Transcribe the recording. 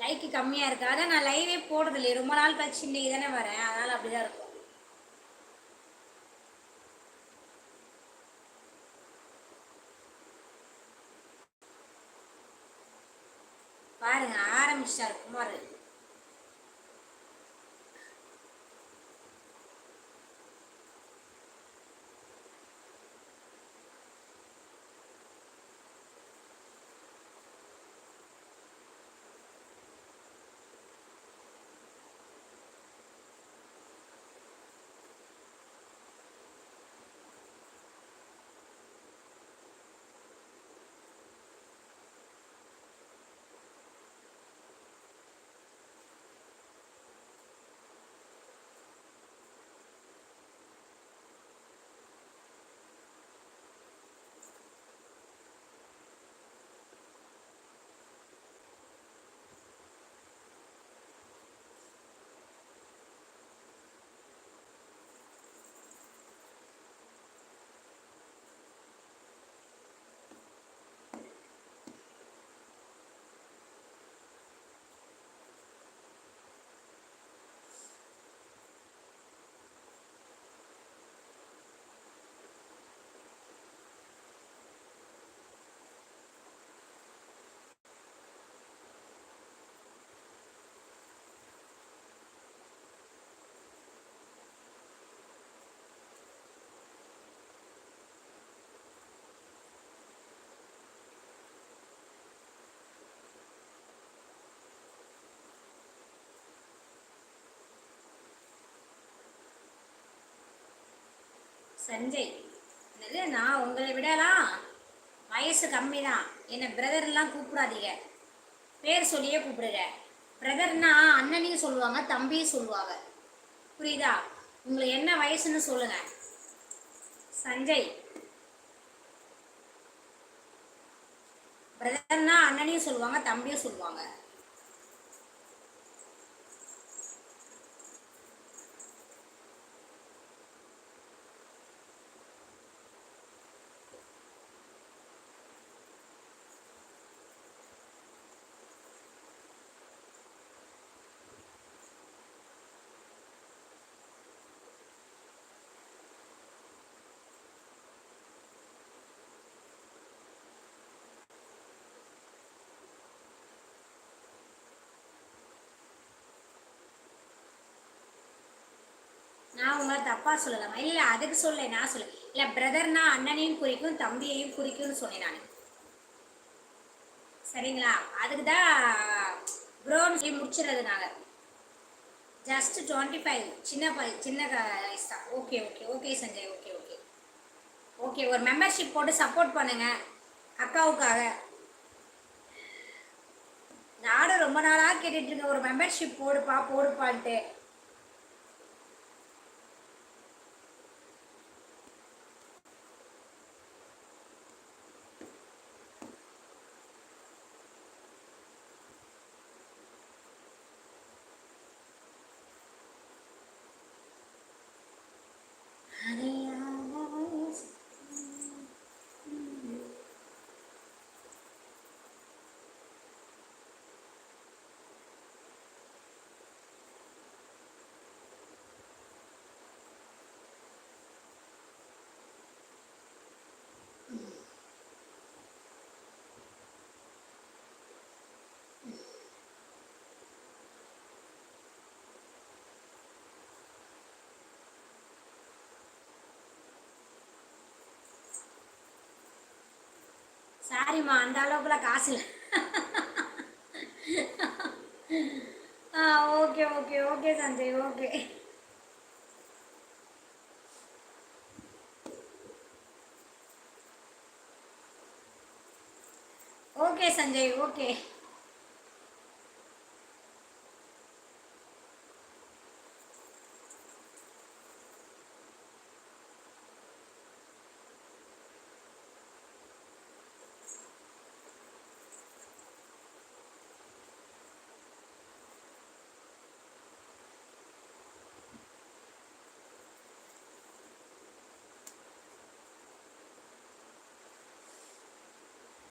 Like கம்மியாக இருக்கு. அதான் நான் லைவே போடுறதில்லையே ரொம்ப நாள் கழிச்சு இன்னைக்கு தானே வரேன். அதனால் அப்படி தான் இருக்கும். பாருங்க ஆரம்பிச்சிட்டாரு குமார். சஞ்சய். என்னது நான் உங்களை விடலாம்? வயசு கம்மி தான் என்னை பிரதர்லாம் கூப்பிடாதீங்க. பேர் சொல்லியே கூப்பிடுங்க. பிரதர்னா அண்ணனையும் சொல்லுவாங்க தம்பியும் சொல்லுவாங்க. புரியுதா? உங்களுக்கு என்ன வயசுன்னு சொல்லுங்க. சஞ்சய். பிரதர்னா அண்ணனையும் சொல்லுவாங்க தம்பியும் சொல்லுவாங்க. நான் உங்களை தப்பா சொல்லலாமா இல்லை அதுக்கு சொல்ல நான் சொல்ல இல்லை பிரதர்னா அண்ணனையும் குறிக்கும் தம்பியையும் குறிக்கும்னு சொன்னேன் நான். சரிங்களா? அதுக்கு தான் ப்ரோன்னு சொல்லி முடிச்சிடுறதுனால. ஜஸ்ட் டுவெண்ட்டி ஃபைவ் சின்ன பை சின்ன வயசு தான். Okay okay okay Sanjay okay okay okay ஒரு மெம்பர்ஷிப் போட்டு சப்போர்ட் பண்ணுங்க. அக்காவுக்காக. நானும் ரொம்ப நாளாக கேட்டுட்டு இருக்கேன். ஒரு மெம்பர்ஷிப் போடுப்பா போடுப்பான்ட்டு. சாரிம்மா அந்த அளவுக்குலாம் காசு இல்லை. ஆ okay okay okay Sanjay okay. Okay Sanjay okay.